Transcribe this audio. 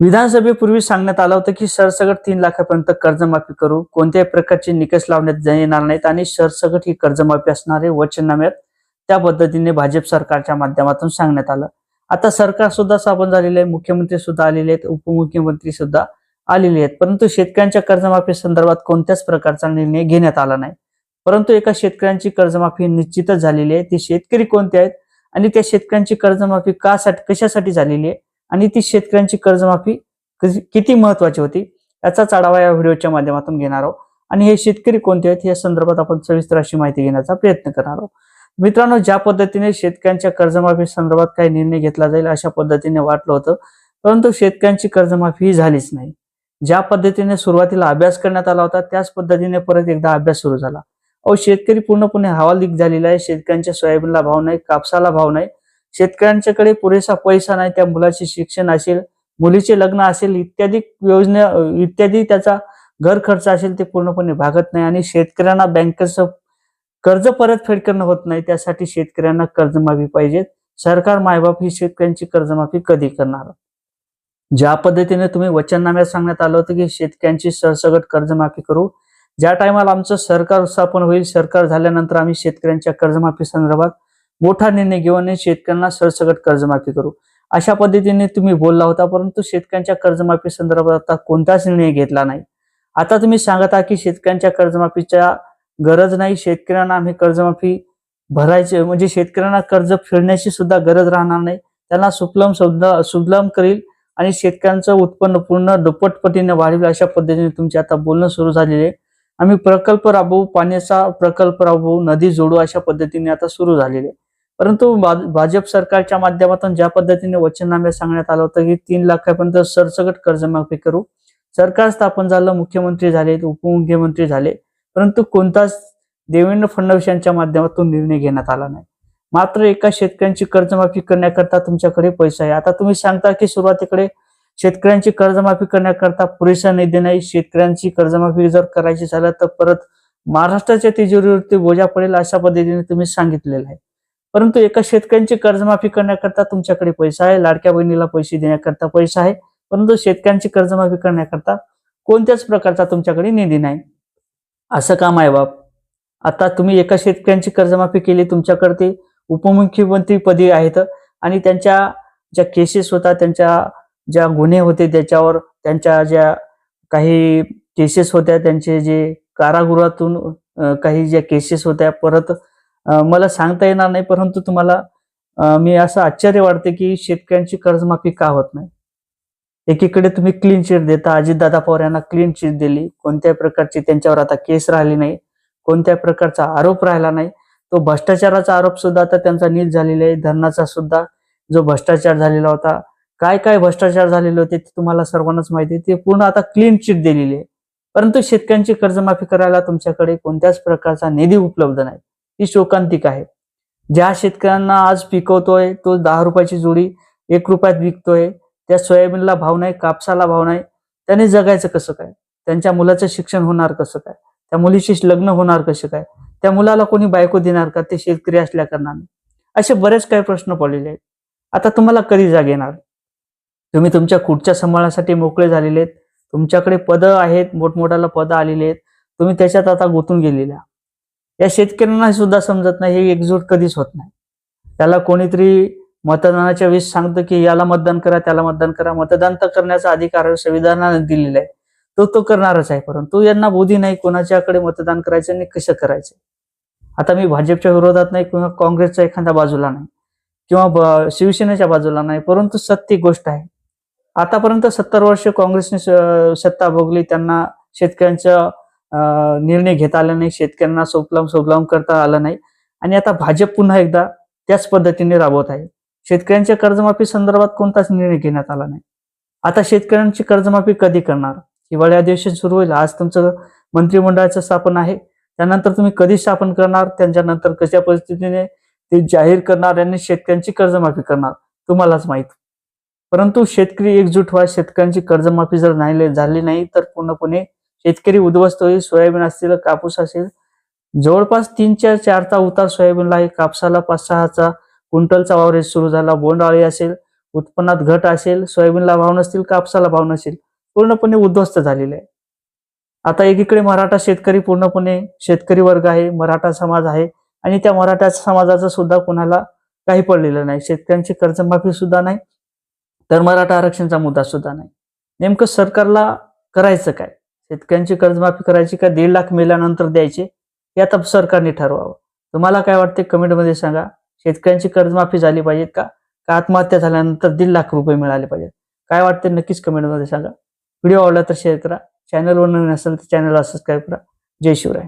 विधानसभेपूर्वी सांगण्यात आलं होतं की सरसगट तीन लाखापर्यंत कर्जमाफी करू. कोणत्याही प्रकारचे निकष लावण्यात येणार नाहीत आणि सरसकट ही कर्जमाफी असणारे वचननाम्यात त्या पद्धतीने भाजप सरकारच्या माध्यमातून सांगण्यात आलं. आता सरकार सुद्धा स्थापन झालेलं आहे. मुख्यमंत्री सुद्धा आलेले आहेत. उपमुख्यमंत्री सुद्धा आलेले आहेत. परंतु शेतकऱ्यांच्या कर्जमाफी संदर्भात कोणत्याच प्रकारचा निर्णय घेण्यात आला नाही. परंतु एका शेतकऱ्यांची कर्जमाफी निश्चितच झालेली आहे. ते शेतकरी कोणते आहेत? आणि त्या शेतकऱ्यांची कर्जमाफी कासाठी कशासाठी झालेली आहे? आणि ती शेतकऱ्यांची कर्जमाफी किती महत्वाची होती याचाच आढावा या व्हिडिओच्या माध्यमातून घेणार आहोत. आणि हे शेतकरी कोणते आहेत या संदर्भात आपण सविस्तर अशी माहिती घेण्याचा प्रयत्न करणार आहोत. मित्रांनो ज्या पद्धतीने शेतकऱ्यांच्या कर्जमाफी संदर्भात काही निर्णय घेतला जाईल अशा पद्धतीने वाटलं होतं. परंतु शेतकऱ्यांची कर्जमाफी ही झालीच नाही. ज्या पद्धतीने सुरुवातीला अभ्यास करण्यात आला होता त्याच पद्धतीने परत एकदा अभ्यास सुरू झाला. अहो शेतकरी पूर्णपणे हवालदिक झालेला आहे. शेतकऱ्यांच्या सोयाबीनला भाव नाही कापसाला भाव नाही. शेतकऱ्यांच्याकडे पुरेसा पैसा नाही त्या मुलाचे शिक्षण असेल मुलीचे लग्न असेल इत्यादी योजना इत्यादी त्याचा घर खर्च असेल ते पूर्णपणे भागत नाही आणि शेतकऱ्यांना बँकेचं कर्ज परतफेड करणं होत नाही त्यासाठी शेतकऱ्यांना कर्जमाफी पाहिजे. सरकार मायबाप ही शेतकऱ्यांची कर्जमाफी कधी करणार? ज्या पद्धतीने तुम्ही वचननाम्यात सांगण्यात आलं होतं की शेतकऱ्यांची सरसगट कर्जमाफी करू. ज्या टायमाला आमचं सरकार स्थापन होईल सरकार झाल्यानंतर आम्ही शेतकऱ्यांच्या कर्जमाफी संदर्भात मोठा निर्णय घेऊ आणि शेतकऱ्यांना सरसकट कर्जमाफी करू. अशा पद्धतीने तुम्ही बोलला होता परंतु शेतकऱ्यांच्या कर्जमाफी संदर्भात आता कोणताच निर्णय घेतला नाही. आता तुम्ही सांगत आहात की शेतकऱ्यांच्या कर्जमाफीच्या गरज नाही शेतकऱ्यांना आम्ही कर्जमाफी भरायचे म्हणजे शेतकऱ्यांना कर्ज फेडण्याची सुद्धा गरज राहणार नाही. त्यांना सुफलम सुद्धा सुफलम करील आणि शेतकऱ्यांचं उत्पन्न पूर्ण दुप्पटपटीने वाढेल अशा पद्धतीने तुमचे आता बोलणं सुरू झालेले आहे. आम्ही प्रकल्प राबवू पाण्याचा प्रकल्प राबवू नदी जोडू अशा पद्धतीने आता सुरू झालेले आहे. परंतु भाजप सरकारच्या माध्यमातून ज्या पद्धतीने वचननाम्यात सांगण्यात आलं होतं की तीन लाखापर्यंत सरसकट कर्जमाफी करू. सरकार स्थापन झालं मुख्यमंत्री झाले उपमुख्यमंत्री झाले. परंतु कोणताच देवेंद्र फडणवीस यांच्या माध्यमातून निर्णय घेण्यात आला नाही. मात्र एका शेतकऱ्यांची कर्जमाफी करण्याकरता तुमच्याकडे पैसा आहे. आता तुम्ही सांगता की सुरुवातीकडे शेतकऱ्यांची कर्जमाफी करण्याकरता पुरेसा निधी नाही. शेतकऱ्यांची कर्जमाफी जर करायची झालं तर परत महाराष्ट्राच्या तिजोरीवरती बोजा पडेल अशा पद्धतीने तुम्ही सांगितलेलं आहे. परंतु एका शेतकऱ्यांची कर्जमाफी करण्याकरता तुमच्याकडे पैसा आहे लाडक्या बहिणीला पैसे देण्याकरता पैसा आहे परंतु शेतकऱ्यांची कर्जमाफी करण्याकरता कोणत्याच प्रकारचा तुमच्याकडे निधी नाही. असं काम आहे बाप. आता तुम्ही एका शेतकऱ्यांची कर्जमाफी केली तुमच्याकडे उपमुख्यमंत्रीपदी उपमुख्यमंत्री पदी आहेत आणि त्यांच्या ज्या केसेस होता त्यांच्या ज्या गुन्हे होते त्याच्यावर त्यांच्या ज्या काही केसेस होत्या त्यांचे जे कारागृहातून काही ज्या केसेस होत्या परत मला सांगता येणार नाही परंतु तुम्हाला मी असं आश्चर्य वाटते की शेतकऱ्यांची कर्जमाफी का होत नाही? एकीकडे तुम्ही क्लीन चिट देता अजितदादा पवार यांना क्लीन चिट दिली कोणत्याही प्रकारची त्यांच्यावर आता केस राहिली नाही कोणत्याही प्रकारचा आरोप राहिला नाही. तो भ्रष्टाचाराचा आरोप सुद्धा आता त्यांचा नीट झालेला आहे धरणाचा सुद्धा जो भ्रष्टाचार झालेला होता काय काय भ्रष्टाचार झालेले होते ते तुम्हाला सर्वांनाच माहिती ते पूर्ण आता क्लीन चिट दिलेली आहे. परंतु शेतकऱ्यांची कर्जमाफी करायला तुमच्याकडे कोणत्याच प्रकारचा निधी उपलब्ध नाही. ही शोकांतिक आहे. ज्या शेतकऱ्यांना आज पिकवतोय तो दहा रुपयाची जोडी एक रुपयात विकतोय त्या सोयाबीनला भाव नाही कापसाला भाव नाही त्याने जगायचं कसं काय? त्यांच्या मुलाचं शिक्षण होणार कसं काय? त्या मुलीशी लग्न होणार कसं काय? त्या मुलाला कोणी बायको देणार का? ते शेतकरी असल्या कारणाने. असे बरेच काही प्रश्न पडलेले आहेत. आता तुम्हाला कधी जाग येणार? तुम्ही तुमच्या कुठच्या सांभाळासाठी मोकळे झालेले आहेत. तुमच्याकडे पदं आहेत मोठमोठ्याला पदं आलेली आहेत. तुम्ही त्याच्यात आता गुंतून गेलेल्या. या शेतकऱ्यांना सुद्धा समजत नाही हे एकजूट कधीच होत नाही. त्याला कोणीतरी मतदानाच्या वेळेस सांगतं की याला मतदान करा त्याला मतदान करा. मतदान तर करण्याचा अधिकार संविधानाने दिलेला आहे. तो तो करणारच आहे परंतु यांना बोधी नाही कोणाच्याकडे मतदान करायचं आणि कसं करायचं. आता मी भाजपच्या विरोधात नाही किंवा काँग्रेसच्या एखाद्या बाजूला नाही किंवा ब- शिवसेनेच्या बाजूला नाही परंतु सत्य गोष्ट आहे. आतापर्यंत सत्तर वर्ष काँग्रेसने स- सत्ता भोगली त्यांना शेतकऱ्यांच्या निर्णय घेता आला नाही शेतकऱ्यांना सोपलाम सोपलाम करता आला नाही. आणि आता भाजप पुन्हा एकदा त्याच पद्धतीने राबवत आहे. शेतकऱ्यांच्या कर्जमाफी संदर्भात कोणताच निर्णय घेण्यात आला नाही. आता शेतकऱ्यांची कर्जमाफी कधी करणार? हिवाळी अधिवेशन सुरू होईल आज तुमचं मंत्रिमंडळाचं स्थापन आहे. त्यानंतर तुम्ही कधी स्थापन करणार? त्यांच्यानंतर कशा परिस्थितीने ते जाहीर करणार? आणि शेतकऱ्यांची कर्जमाफी करणार? तुम्हालाच माहीत. परंतु शेतकरी एकजूट व्हा शेतकऱ्यांची कर्जमाफी जर नाही झाली नाही तर पूर्णपणे शेतकरी उद्ध्वस्त होईल सोयाबीन असतील कापूस असेल. जवळपास तीनच्या चारचा उतार सोयाबीनला आहे. कापसाला पाच सहाचा क्विंटलचा वावरेज सुरू झाला. बोंडअळी असेल उत्पन्नात घट असेल सोयाबीनला भाव नसतील कापसाला भाव नसेल पूर्णपणे उद्ध्वस्त झालेले आहे. आता एकीकडे मराठा शेतकरी पूर्णपणे शेतकरी वर्ग आहे मराठा समाज आहे आणि त्या मराठा समाजाचं सुद्धा कोणाला काही पडलेलं नाही. शेतकऱ्यांची कर्जमाफी सुद्धा नाही. तर मराठा आरक्षणचा मुद्दा सुद्धा नाही. नेमकं सरकारला करायचं काय? शेतकऱ्यांची कर्जमाफी करायची का दीड लाख मिळाल्यानंतर द्यायचे यात सरकारने ठरवावं. तुम्हाला काय वाटते कमेंटमध्ये सांगा. शेतकऱ्यांची कर्जमाफी झाली पाहिजे का? का आत्महत्या झाल्यानंतर दीड लाख रुपये मिळाले पाहिजेत? काय वाटते नक्कीच कमेंटमध्ये सांगा. व्हिडिओ आवडला तर शेअर करा. चॅनलवर नवीन असेल तर चॅनलला सबस्क्राईब करा. जय शिवराय.